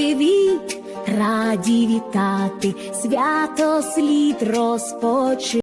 привіт, раді вітати, свято слід розпочи.